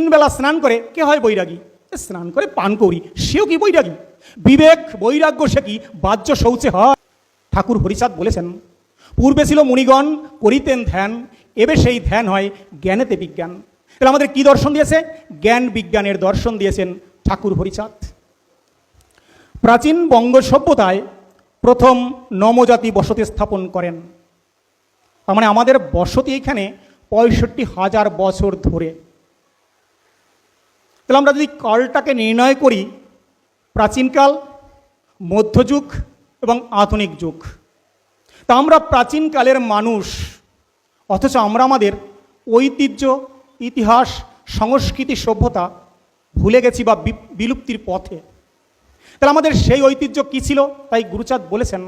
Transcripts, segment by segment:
তিন বেলা স্নান করে, কে হয় বৈরাগী? স্নান করে পান করি, সেও কি বৈরাগী? বিবেক, বৈরাগ্য সে কি? বাহ্য শৌচে হয়। ঠাকুর হরিচাঁদ বলেছেন, পূর্বে ছিল মুনিগণ, করিতেন ধ্যান, এবে সেই ধ্যান হয় জ্ঞানেতে বিজ্ঞান। তাহলে আমাদের কি দর্শন দিয়েছে? জ্ঞান বিজ্ঞানের দর্শন দিয়েছেন ঠাকুর হরিচাঁদ। প্রাচীন বঙ্গ সভ্যতায় প্রথম নমজাতি বসতি স্থাপন করেন। তার মানে আমাদের বসতি এখানে পঁয়ষট্টি হাজার বছর ধরে তাহলে আমরা যদি কালটাকে নির্ণয় করি, প্রাচীনকাল, মধ্যযুগ এবং আধুনিক যুগ। তা আমরা প্রাচীনকালের মানুষ, অথচ আমরা আমাদের ঐতিহ্য, ইতিহাস, সংস্কৃতি, সভ্যতা ভুলে গেছি বা বিলুপ্তির পথে। তাহলে আমাদের সেই ঐতিহ্য কী ছিল? তাই গুরুচাঁদ বলেছেন,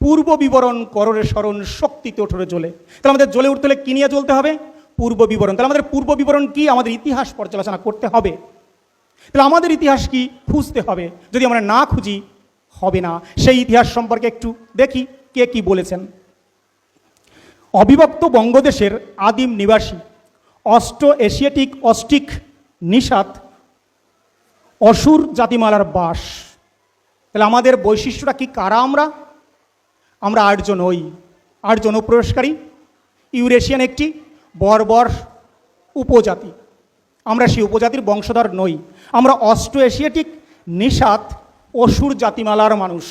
পূর্ব বিবরণ কররে স্মরণ শক্তিতে ওঠরে জ্বলে। তাহলে আমাদের জ্বলে উঠতে হলে কী নিয়ে চলতে হবে? পূর্ব বিবরণ। তাহলে আমাদের পূর্ব বিবরণ কি? আমাদের ইতিহাস পর্যালোচনা করতে হবে। তাহলে আমাদের ইতিহাস কি খুঁজতে হবে? যদি আমরা না খুঁজি, হবে না। সেই ইতিহাস সম্পর্কে একটু দেখি কে কি বলেছেন। অবিভক্ত বঙ্গদেশের আদিম নিবাসী অস্ট্র এশিয়াটিক অস্টিক নিষাদ, অসুর জাতিমালার বাস। তাহলে আমাদের বৈশিষ্ট্যটা কি কারা আমরা? আমরা আটজন ওই, আটজন অনুপ্রবেশকারী ইউরেশিয়ান একটি বর্বর উপজাতি। আমরা সেই উপজাতির বংশধর নই। আমরা অস্ট্রো এশিয়াটিক নিষাদ অসুর জাতিমালার মানুষ।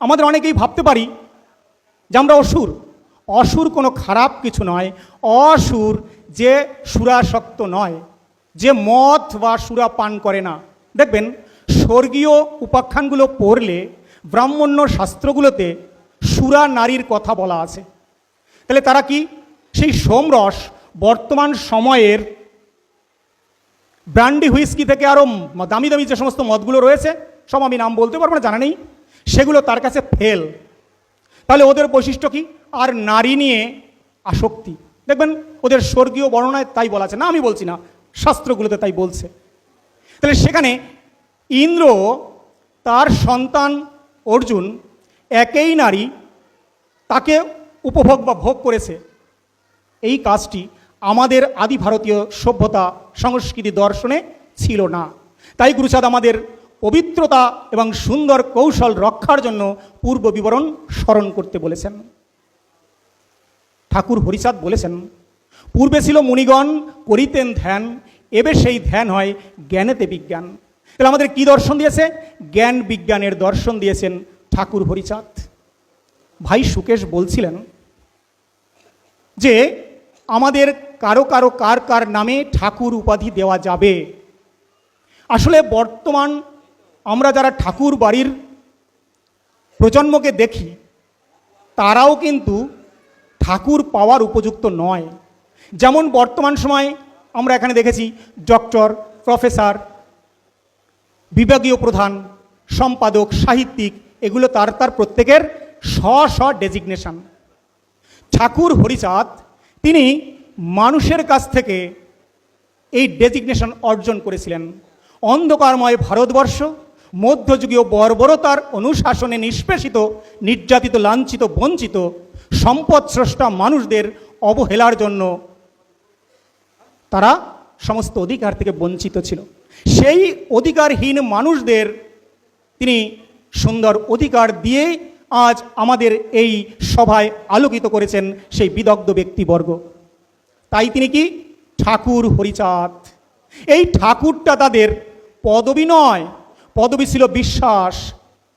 আমাদের অনেকেই ভাবতে পারি যে আমরা অসুর। অসুর কোনো খারাপ কিছু নয়। অসুর যে সুরাসক্ত নয়, যে মদ বা সুরা পান করে না। দেখবেন, স্বর্গীয় উপাখ্যানগুলো পড়লে ব্রাহ্মণ্য শাস্ত্রগুলোতে সুরা নারীর কথা বলা আছে। তাহলে তারা কি? সেই সোমরস বর্তমান সময়ের ব্র্যান্ডি হুইস্কি থেকে আরও দামি দামি যে সমস্ত মদগুলো রয়েছে, সব আমি নাম বলতে পারব না, জানা নেই। সেগুলো তার কাছে ফেল। তাহলে ওদের বৈশিষ্ট্য কি? আর নারী নিয়ে আসক্তি। দেখবেন, ওদের স্বর্গীয় বর্ণনায় তাই বলা আছে। না, আমি বলছি না, শাস্ত্রগুলোতে তাই বলছে। তাহলে সেখানে ইন্দ্র, তার সন্তান অর্জুন একেই নারী, তাকে উপভোগ বা ভোগ করেছে। এই কাজটি আমাদের আদি ভারতীয় সভ্যতা সংস্কৃতি দর্শনে ছিল না। তাই গুরুচাঁদ আমাদের পবিত্রতা এবং সুন্দর কৌশল রক্ষার জন্য পূর্ব বিবরণ স্মরণ করতে বলেছেন। ঠাকুর হরিচাঁদ বলেছেন, পূর্বে ছিল মুনিগণ করিতেন ধ্যান, এবে সেই ধ্যান হয় জ্ঞানেতে বিজ্ঞান। তাহলে আমাদের কি দর্শন দিয়েছে? জ্ঞান বিজ্ঞানের দর্শন দিয়েছেন ঠাকুর হরিচাঁদ। ভাই সুকেশ বলছিলেন যে, আমাদের কারও কারও কার কার নামে ঠাকুর উপাধি দেওয়া যাবে। আসলে বর্তমান আমরা যারা ঠাকুর বাড়ির প্রজন্মকে দেখি, তারাও কিন্তু ঠাকুর পাওয়ার উপযুক্ত নয়। যেমন বর্তমান সময় আমরা এখানে দেখেছি ডক্টর, প্রফেসর, বিভাগীয় প্রধান, সম্পাদক, সাহিত্যিক, এগুলো তার তার প্রত্যেকের স্ব স্ব ডেজিগনেশন। ঠাকুর হরিচাঁদ, তিনি মানুষের কাছ থেকে এই ডেজিগনেশন অর্জন করেছিলেন। অন্ধকারময় ভারতবর্ষ, মধ্যযুগীয় বর্বরতার অনুশাসনে নিষ্পেষিত, নির্যাতিত, লাঞ্ছিত, বঞ্চিত সম্পদ স্রষ্টা মানুষদের অবহেলার জন্য তারা সমস্ত অধিকার থেকে বঞ্চিত ছিল। সেই অধিকারহীন মানুষদের তিনি সুন্দর অধিকার দিয়ে আজ আমাদের এই সভায় আলোকিত করেছেন সেই বিদগ্ধ ব্যক্তিবর্গ। তাই তিনি কি? ঠাকুর হরিচাঁদ। এই ঠাকুরটা তাদের পদবী নয়, পদবী ছিল বিশ্বাস।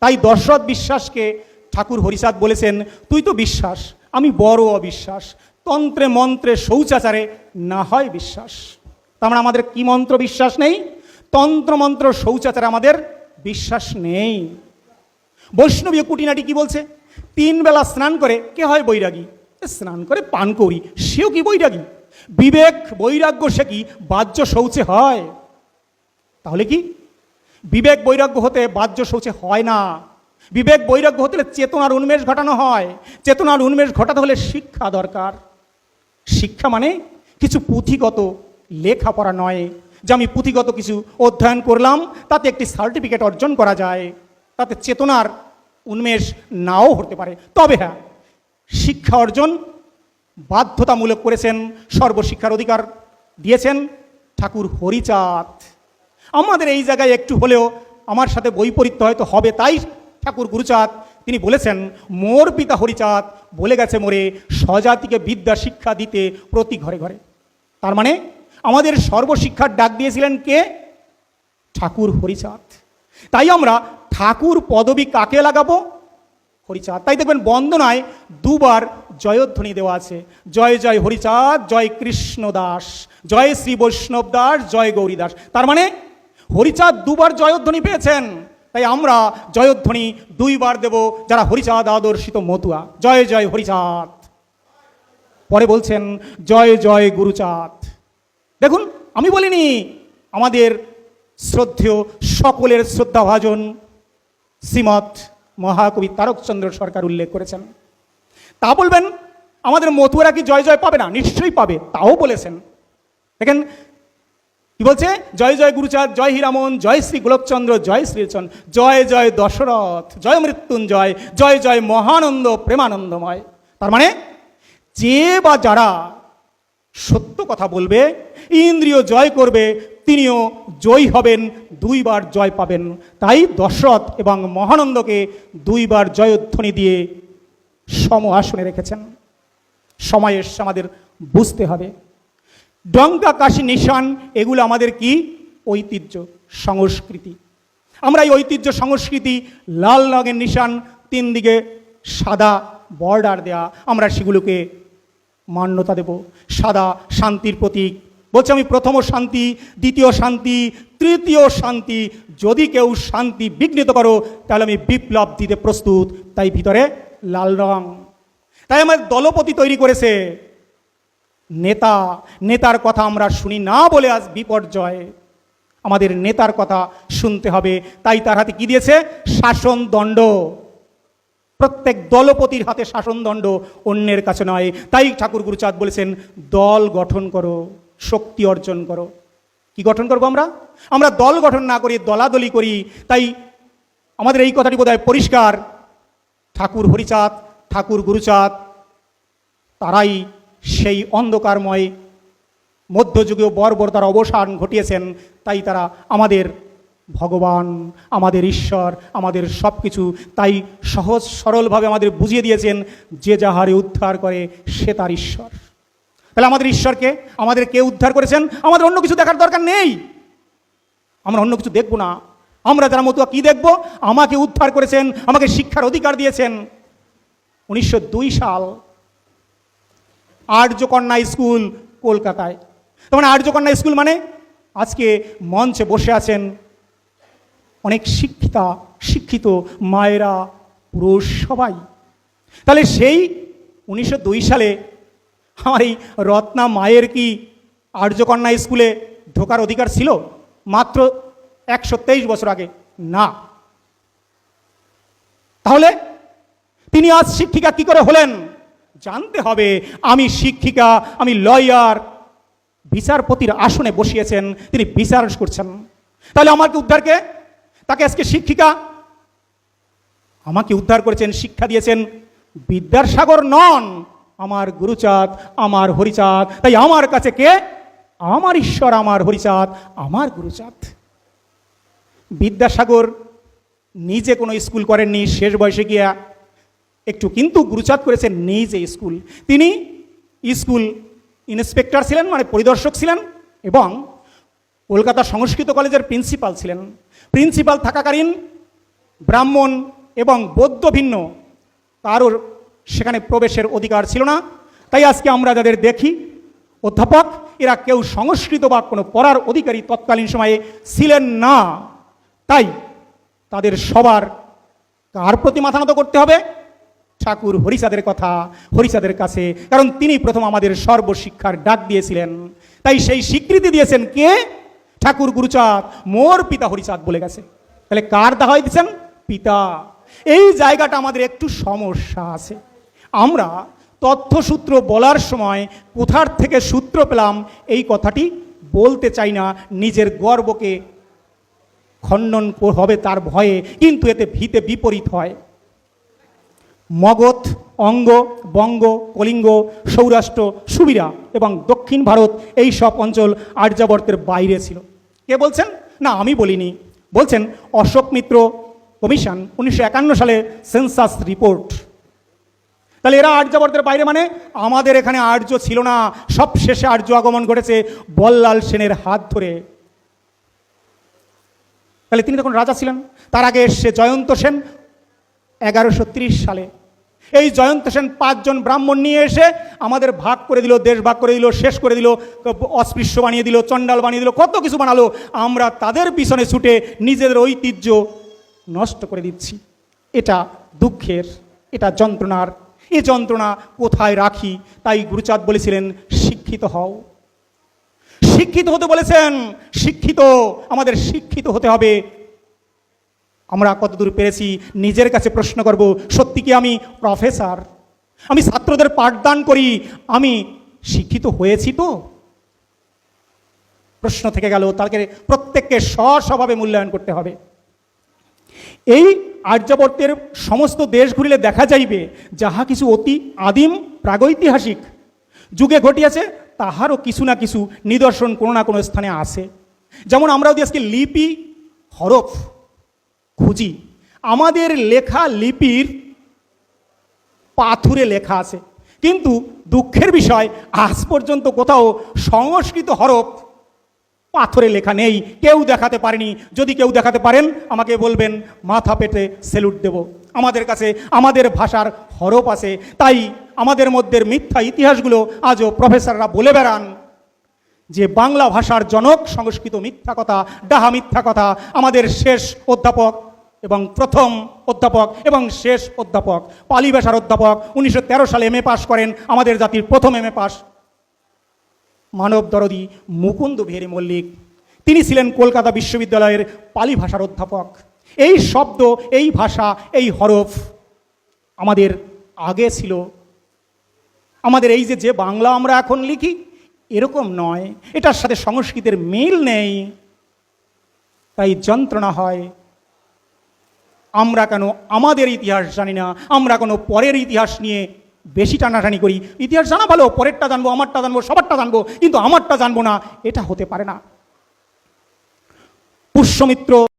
তাই দশরথ বিশ্বাসকে ঠাকুর হরিচাঁদ বলেছেন, তুই তো বিশ্বাস, আমি বড় অবিশ্বাস। তন্ত্রে মন্ত্রে শৌচাচারে না হয় বিশ্বাস। তার মানে আমাদের কি মন্ত্র বিশ্বাস নেই? তন্ত্রমন্ত্র শৌচাচারে আমাদের বিশ্বাস নেই। বৈষ্ণবীয় কুটিনাটি কি বলছে? তিন বেলা স্নান করে কে হয় বৈরাগী? স্নান করে পান করি সেও কি বৈরাগী? বিবেক, বৈরাগ্য সে কি? বাহ্য শৌচে হয়। তাহলে কি? বিবেক, বৈরাগ্য হতে বাহ্য শৌচে হয় না। বিবেক, বৈরাগ্য হতে হলে চেতনার উন্মেষ ঘটানো হয়। চেতনার উন্মেষ ঘটাতে হলে শিক্ষা দরকার। শিক্ষা মানে কিছু পুঁথিগত লেখাপড়া নয়। যে আমি পুঁথিগত কিছু অধ্যয়ন করলাম, তাতে একটি সার্টিফিকেট অর্জন করা যায়। তাতে চেতনার উন্মেষ নাও হতে পারে। তবে হ্যাঁ শিক্ষা অর্জন বাধ্যতামূলক করেছেন, সর্বশিক্ষার অধিকার দিয়েছেন ঠাকুর হরিচাঁদ। আমাদের এই জায়গায় একটু হলেও আমার সাথে বৈপরীত্য হয়তো হবে তাই ঠাকুর গুরুচাঁদ, তিনি বলেছেন, মোর পিতা হরিচাঁদ বলে গেছে মোরে, স্বজাতিকে বিদ্যা শিক্ষা দিতে প্রতি ঘরে ঘরে। তার মানে আমাদের সর্বশিক্ষার ডাক দিয়েছিলেন কে? ঠাকুর হরিচাঁদ। তাই আমরা ঠাকুর পদবী কাকে লাগাবো? হরিচাঁদ। তাই দেখবেন বন্দনায় দুবার জয়ধ্বনি দেওয়া আছে। জয় জয় হরিচাঁদ, জয় কৃষ্ণ দাস জয় শ্রী বৈষ্ণব দাস, জয় গৌরী দাস। তার মানে হরিচাঁদ দুবার জয়ধ্বনি পেয়েছেন। তাই আমরা জয়ধ্বনি দুইবার দেব যারা হরিচাঁদ আদর্শিত মতুয়া। জয় জয় হরিচাঁদ। পরে বলছেন, জয় জয় গুরুচাঁদ। দেখুন, আমি বলিনি, আমাদের শ্রদ্ধেয় সকলের শ্রদ্ধাভাজন শ্রীমৎ মহাকবি তারকচন্দ্র সরকার উল্লেখ করেছেন। তা বলবেন, আমাদের মতুয়ারা কি জয় জয় পাবে না? নিশ্চয়ই পাবে, তাও বলেছেন। দেখেন, কি বলছে? জয় জয় গুরুচাঁদ, জয় হীরামন, জয় শ্রী গোলকচন্দ্র, জয় শ্রীচন্দ্র জয় জয় দশরথ, জয় মৃত্যুঞ্জয়, জয় জয় মহানন্দ, প্রেমানন্দময়। তার মানে যে বা যারা সত্য কথা বলবে, ইন্দ্রিয় জয় করবে, তিনিও জয়ী হবেন, দুইবার জয় পাবেন। তাই দশরথ এবং মহানন্দকে দুইবার জয়ধ্বনি দিয়ে সম আসনে রেখেছেন। সময় এসে আমাদের বুঝতে হবে। ডঙ্কা কাশি, নিশান, এগুলো আমাদের কি? ঐতিহ্য, সংস্কৃতি। আমরা এই ঐতিহ্য, সংস্কৃতি, লাল রঙের নিশান, তিন দিকে সাদা বর্ডার দেয়া, আমরা সেগুলোকে মান্যতা দেব। সাদা শান্তির প্রতীক। বলছে আমি প্রথম শান্তি, দ্বিতীয় শান্তি, তৃতীয় শান্তি। যদি কেউ শান্তি বিঘ্নিত করো, তাহলে আমি বিপ্লব দিতে প্রস্তুত। তাই ভিতরে লাল রং। তাই আমার দলপতি তৈরি করেছে। নেতা, নেতার কথা আমরা শুনি না বলে আজ বিপর্যয়। আমাদের নেতার কথা শুনতে হবে, তাই তার হাতে কি দিয়েছে? শাসন দণ্ড। প্রত্যেক দলপতির হাতে শাসনদণ্ড অন্যের কাছে নয়। তাই ঠাকুর গুরুচাঁদ বলেছেন, দল গঠন করো, শক্তি অর্জন করো। কি গঠন করব আমরা? আমরা দল গঠন না করি দলাদলি করি। তাই আমাদের এই কথাটি বোধহয় পরিষ্কার। ঠাকুর হরিচাঁদ, ঠাকুর গুরুচাঁদ, তারাই সেই অন্ধকারময় মধ্যযুগীয় বর্বর বর্বরতার অবসান ঘটিয়েছেন, তাই তারা আমাদের ভগবান, আমাদের ঈশ্বর, আমাদের সব কিছু তাই সহজ সরলভাবে আমাদের বুঝিয়ে দিয়েছেন, যে যাহারে উদ্ধার করে সে তার ঈশ্বর। তাহলে আমাদের ঈশ্বরকে আমাদের কে উদ্ধার করেছেন? আমাদের অন্য কিছু দেখার দরকার নেই। আমরা অন্য কিছু দেখব না। আমরা যারা মতুয়া কি দেখব? আমাকে উদ্ধার করেছেন, আমাকে শিক্ষার অধিকার দিয়েছেন। উনিশশো দুই সাল আর্যকন্যা স্কুল কলকাতায়। তার মানে আর্যকন্যা স্কুল মানে আজকে মঞ্চে বসে আছেন অনেক শিক্ষিতা, শিক্ষিত মায়েরা, পুরুষ সবাই। তাহলে সেই উনিশশো দুই সালে আমার এই রত্না মায়ের কি আর্যকন্যা স্কুলে ঢোকার অধিকার ছিল? মাত্র একশো তেইশ বছর আগে। না। তাহলে তিনি আজ শিক্ষিকা কি করে হলেন? জানতে হবে। আমি শিক্ষিকা, আমি লয়ার। বিচারপতির আসনে বসিয়েছেন, তিনি বিচার করছেন। তাহলে আমাকে উদ্ধারকে? তাকে আজকে শিক্ষিকা? আমাকে উদ্ধার করেছেন, শিক্ষা দিয়েছেন বিদ্যাসাগর নন। আমার গুরুচাঁদ, আমার হরিচাঁদ। তাই আমার কাছে কে? আমার ঈশ্বর, আমার হরিচাঁদ, আমার গুরুচাঁদ। বিদ্যাসাগর নিজে কোনো স্কুল করেননি, শেষ বয়সে গিয়া একটু কিন্তু গুরুচাঁদ করেছেন নিজে স্কুল। তিনি স্কুল ইন্সপেক্টর ছিলেন মানে পরিদর্শক ছিলেন এবং কলকাতা সংস্কৃত কলেজের প্রিন্সিপাল ছিলেন। প্রিন্সিপাল থাকাকালীন ব্রাহ্মণ এবং বৌদ্ধ ভিন্ন, কারোর সেখানে প্রবেশের অধিকার ছিল না। তাই আজকে আমরা যাদের দেখি, অধ্যাপক, এরা কেউ সংস্কৃত বা কোনো পড়ার অধিকারী তৎকালীন সময়ে ছিলেন না। তাই তাদের সবার কার প্রতি মাথা নত করতে হবে? ঠাকুর হরিচাঁদের কথা, হরিচাঁদের কাছে। কারণ তিনি প্রথম আমাদের সর্বশিক্ষার ডাক দিয়েছিলেন। তাই সেই স্বীকৃতি দিয়েছেন কে? ঠাকুর গুরুচাঁদ, মোর পিতা হরিচাঁদ বলে গেছে। তাহলে কার দাহাই দিচ্ছেন? পিতা। এই জায়গাটা আমাদের একটু সমস্যা আছে। আমরা তথ্যসূত্র বলার সময় কোথার থেকে সূত্র পেলাম, এই কথাটি বলতে চাই না। নিজের গর্বকে খণ্ডন হবে তার ভয়ে, কিন্তু এতে ভীতে বিপরীত হয়। মগধ, অঙ্গ, বঙ্গ, কলিঙ্গ, সৌরাষ্ট্র, সুবিরা এবং দক্ষিণ ভারত এই সব অঞ্চল আর্যাবর্তের বাইরে ছিল। কে বলছেন? না, আমি বলিনি। বলছেন অশোক মিত্র কমিশন, উনিশশো একান্ন সালে সেন্সাস রিপোর্ট। তাহলে এরা আর্যাবর্তের বাইরে মানে আমাদের এখানে আর্য ছিল না। সব শেষে আর্য আগমন ঘটেছে বল্লাল সেনের হাত ধরে। তাহলে তিনি তখন রাজা ছিলেন। তার আগে এসছে জয়ন্ত সেন, এগারোশো সালে। এই জয়ন্ত সেন পাঁচজন ব্রাহ্মণ নিয়ে এসে আমাদের ভাগ করে দিল, দেশ ভাগ করে দিল, শেষ করে দিল অস্পৃশ্য বানিয়ে দিল, চণ্ডাল বানিয়ে দিল, কত কিছু বানালো। আমরা তাদের পিছনে ছুটে নিজেদের ঐতিহ্য নষ্ট করে দিচ্ছি। এটা দুঃখের, এটা যন্ত্রণার। এ যন্ত্রণা কোথায় রাখি? তাই গুরুচাঁদ বলেছিলেন, শিক্ষিত হও। শিক্ষিত হতে বলেছেন। শিক্ষিত, আমাদের শিক্ষিত হতে হবে। আমরা কতদূর পেরেছি? নিজের কাছে প্রশ্ন করব, সত্যি কি আমি প্রফেসর আমি ছাত্রদের পাঠদান করি, আমি শিক্ষিত হয়েছি তো? প্রশ্ন থেকে গেল, তাকে প্রত্যেককে স্বস্বভাবে মূল্যায়ন করতে হবে। এই আর্যাবর্তের সমস্ত দেশ ঘুরিলে দেখা যাইবে, যাহা কিছু অতি আদিম প্রাগৈতিহাসিক যুগে ঘটিয়াছে তাহারও কিছু না কিছু নিদর্শন কোনো না কোনো স্থানে আসে যেমন আমরা যদি আজকে লিপি, হরফ খুঁজি, আমাদের লেখা লিপির পাথুরে লেখা আছে। কিন্তু দুঃখের বিষয়, আজ পর্যন্ত কোথাও সংস্কৃত হরফ পাথরে লেখা নেই। কেউ দেখাতে পারেনি। যদি কেউ দেখাতে পারেন, আমাকে বলবেন, মাথা পেটে সেলুট দেব। আমাদের কাছে, আমাদের ভাষার হরফ আছে। তাই আমাদের মধ্যে মিথ্যা ইতিহাসগুলো আজও প্রফেসররা বলে বেড়ান যে বাংলা ভাষার জনক সংস্কৃত মিথ্যা কথা, ডাহা মিথ্যা কথা আমাদের শেষ অধ্যাপক এবং প্রথম অধ্যাপক এবং শেষ অধ্যাপক। পালি ভাষার অধ্যাপক উনিশশো তেরো সালে এম এ পাশ করেন, আমাদের জাতির প্রথম এম এ পাস মানব দরদি মুকুন্দ ভেরি মল্লিক, তিনি ছিলেন কলকাতা বিশ্ববিদ্যালয়ের পালি ভাষার অধ্যাপক। এই শব্দ, এই ভাষা, এই হরফ আমাদের আগে ছিল আমাদের এই যে যে বাংলা আমরা এখন লিখি, এরকম নয়। এটার সাথে সংস্কৃতের মিল নেই। তাই যন্ত্রণা হয়। আমরা কেন আমাদের ইতিহাস জানি না। আমরা কোনো পরের ইতিহাস নিয়ে বেশি টানাটানি করি। ইতিহাস জানা ভালো, পরেরটা জানব, আমারটা জানব, সবারটা জানব, কিন্তু আমারটা জানব না, এটা হতে পারে না। পুষ্যমিত্র